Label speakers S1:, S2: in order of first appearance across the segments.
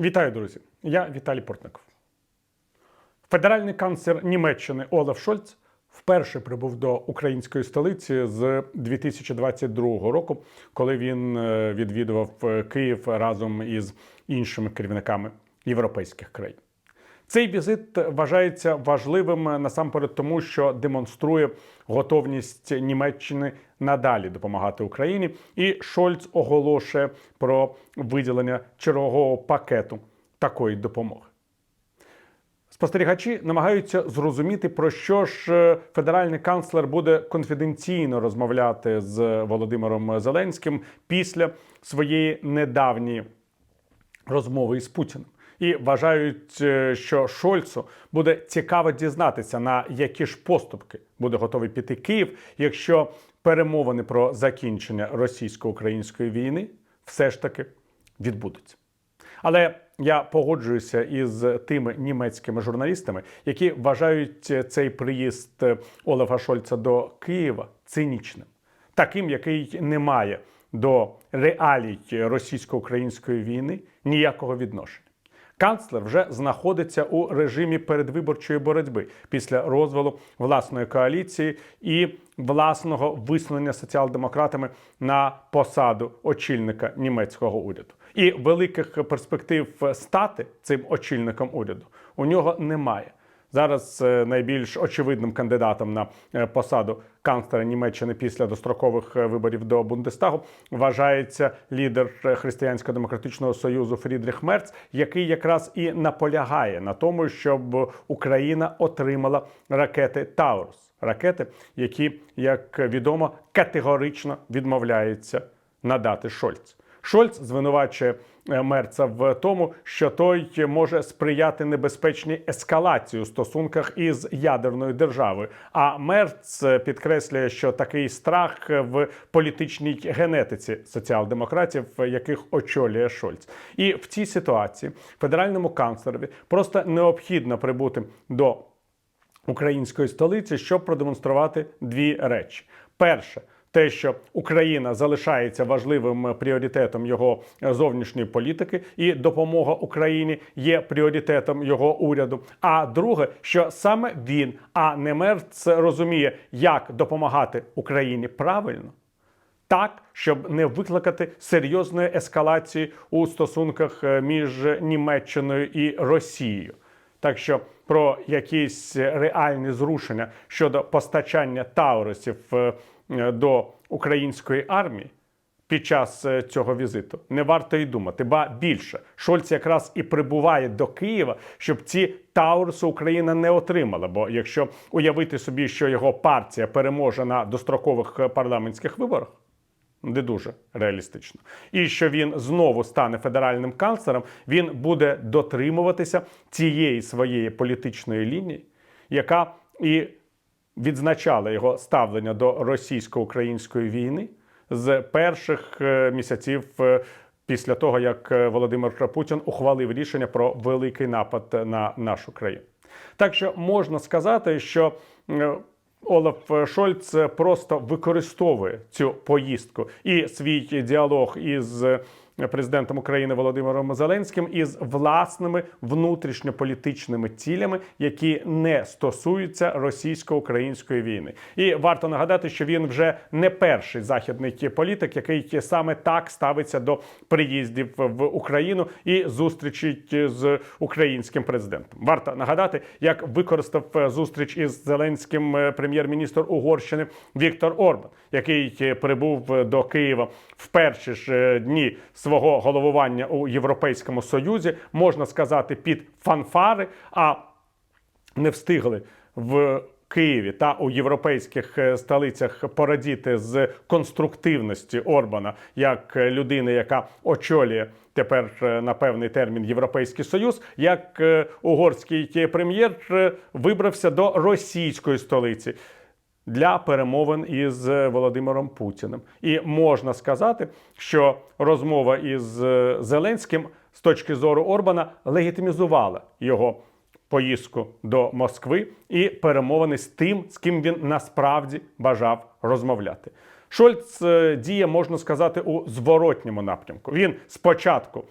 S1: Вітаю, друзі! Я Віталій Портников. Федеральний канцлер Німеччини Олаф Шольц вперше прибув до української столиці з 2022 року, коли він е, відвідував е, Київ разом із іншими керівниками європейських країн. Цей візит вважається важливим насамперед тому, що демонструє готовність Німеччини надалі допомагати Україні, і Шольц оголошує про виділення чергового пакету такої допомоги. Спостерігачі намагаються зрозуміти, про що ж е, федеральний канцлер буде конфіденційно розмовляти з Володимиром Зеленським після своєї недавньої розмови із Путіним. І вважають, е, що Шольцу буде цікаво дізнатися, на які ж поступки буде готовий піти Київ, якщо перемовини про закінчення російсько-української війни все ж таки відбудуться. Але я погоджуюся із тими німецькими журналістами, які вважають цей приїзд Олафа Шольца до Києва цинічним, таким, який не має до реалій російсько-української війни ніякого відношення. Канцлер вже знаходиться у режимі передвиборчої боротьби після розвалу власної коаліції і власного висунення соціал-демократами на посаду очільника німецького уряду. І великих перспектив стати цим очільником уряду у нього немає. Зараз е, найбільш очевидним кандидатом на е, посаду канцлера Німеччини після дострокових е, виборів до Бундестагу вважається лідер Християнсько-демократичного союзу Фрідріх Мерц, який якраз і наполягає на тому, щоб Україна отримала ракети Таурус, ракети, які, як відомо, категорично відмовляється надати Шольц. Шольц звинувачує Мерца в тому, що той може сприяти небезпечній ескалації у стосунках із ядерною державою. А Мерц підкреслює, що такий страх в політичній генетиці соціал-демократів, яких очолює Шольц. І в цій ситуації федеральному канцлерові просто необхідно прибути до української столиці, щоб продемонструвати дві речі: перше те, що Україна залишається важливим пріоритетом його зовнішньої політики, і допомога Україні є пріоритетом його уряду. А друге, що саме він, а не Мерц, розуміє, як допомагати Україні правильно. Так, щоб не викликати серйозної ескалації у стосунках е, між Німеччиною і Росією. Так що про якісь реальні зрушення щодо постачання таурусів е, до української армії під час е, цього візиту не варто й думати. Ба більше Шольц якраз і прибуває до Києва, щоб ці тауруси Україна не отримала. Бо якщо уявити собі, що його партія переможе на дострокових е, парламентських виборах. Не дуже реалістично, і що він знову стане федеральним канцлером, він буде дотримуватися цієї своєї політичної лінії, яка і відзначала його ставлення до російсько-української війни з перших е, місяців е, після того, як е, Володимир Путін ухвалив рішення про великий напад на нашу країну. Так що можна сказати, що Олаф Шольц просто використовує цю поїздку і свій діалог із президентом України Володимиром Зеленським із власними внутрішньополітичними цілями, які не стосуються російсько-української війни. І варто нагадати, що він вже не перший західний політик, який саме так ставиться до приїздів в Україну і зустрічі з українським президентом. Варто нагадати, як використав зустріч із Зеленським прем'єр-міністр Угорщини Віктор Орбан, який прибув до Києва в перші ж е, дні свого головування у Європейському Союзі, можна сказати, під фанфари, а не встигли в. Києві та у європейських е, столицях порадіти з конструктивності Орбана як людини, яка очолює тепер е, на певний термін Європейський Союз, як угорський прем'єр вибрався до російської столиці для перемовин із Володимиром Путіним. І можна сказати, що розмова із е, Зеленським з точки зору Орбана легітимізувала його поїздку до Москви і перемовини з тим, з ким він насправді бажав розмовляти. Шольц е, діє, можна сказати, у зворотньому напрямку. Він спочатку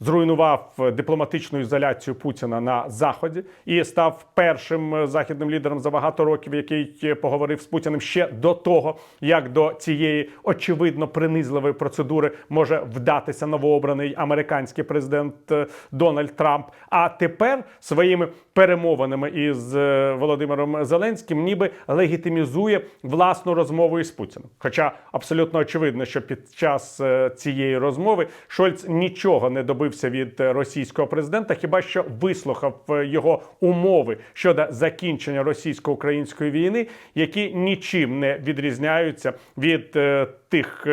S1: зруйнував е, дипломатичну ізоляцію Путіна на заході і став першим е, західним лідером за багато років, який е, поговорив з Путіним ще до того, як до цієї очевидно принизливої процедури може вдатися новообраний американський президент Дональд Трамп. А тепер своїми перемовинами із Володимиром Зеленським ніби легітимізує власну розмову із Путіним. Хоча абсолютно очевидно, що під час цієї розмови Шольц нічого не добився від е, російського президента, хіба що вислухав е, його умови щодо закінчення російсько-української війни, які нічим не відрізняються від е, тих.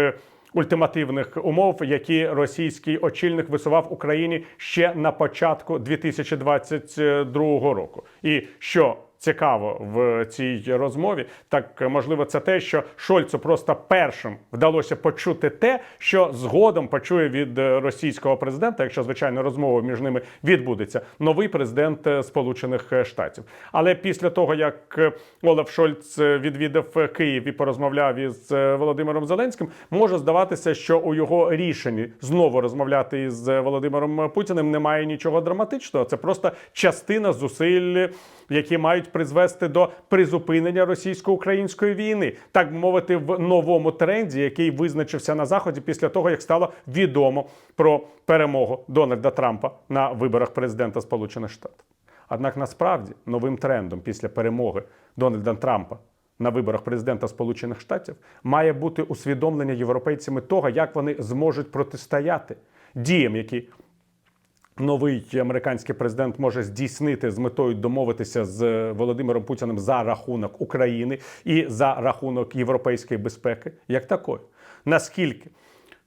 S1: Ультимативних умов, які російський очільник висував Україні ще на початку 2022 року, і що цікаво в цій розмові, так можливо, це те, що Шольцу просто першим вдалося почути те, що згодом почує від е, російського президента, якщо звичайно розмова між ними відбудеться, новий президент е, Сполучених Штатів. Але після того як е, Олаф Шольц е, відвідав е, Київ і порозмовляв із е, Володимиром Зеленським, може здаватися, що у його рішенні знову розмовляти із е, Володимиром Путіним немає нічого драматичного. Це просто частина зусиль, які мають призвести до призупинення російсько-української війни, так би мовити, в новому тренді, який визначився на заході після того, як стало відомо про перемогу Дональда Трампа на виборах президента Сполучених Штатів. Однак насправді новим трендом після перемоги Дональда Трампа на виборах президента Сполучених Штатів має бути усвідомлення європейцями того, як вони зможуть протистояти діям, які новий американський президент може здійснити з метою домовитися з Володимиром Путіним за рахунок України і за рахунок європейської безпеки, як такої. Наскільки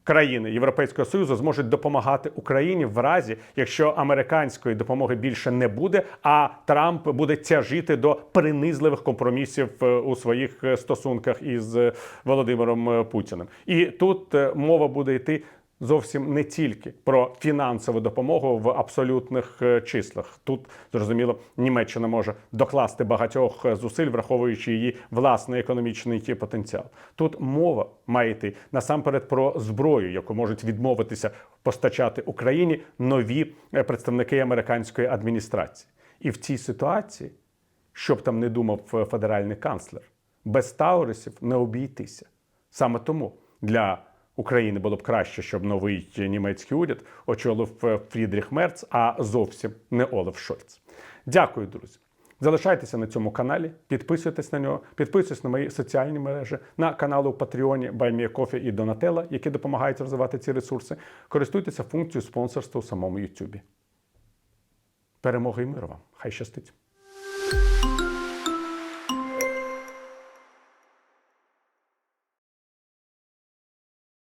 S1: країни Європейського Союзу зможуть допомагати Україні в разі, якщо американської допомоги більше не буде, а Трамп буде тяжіти до принизливих компромісів е, у своїх е, стосунках із е, Володимиром е, Путіним. І тут е, мова буде йти зовсім не тільки про фінансову допомогу в абсолютних е, числах. Тут зрозуміло, Німеччина може докласти багатьох е, зусиль, враховуючи її власний економічний потенціал. Тут мова має йти насамперед про зброю, яку можуть відмовитися постачати Україні нові е, представники американської адміністрації. І в цій ситуації, що б там не думав е, федеральний канцлер, без Таурисів не обійтися. Саме тому для України було б краще, щоб новий німецький уряд очолив е, Фрідріх Мерц, а зовсім не Олаф Шольц. Дякую, друзі. Залишайтеся на цьому каналі, підписуйтесь на нього, підписуйтесь на мої соціальні мережі, на канали у Патреоні, Баймія і Донателла, які допомагають розвивати ці ресурси. Користуйтеся функцією спонсорства у самому Ютубі. Перемоги і миру вам! Хай щастить!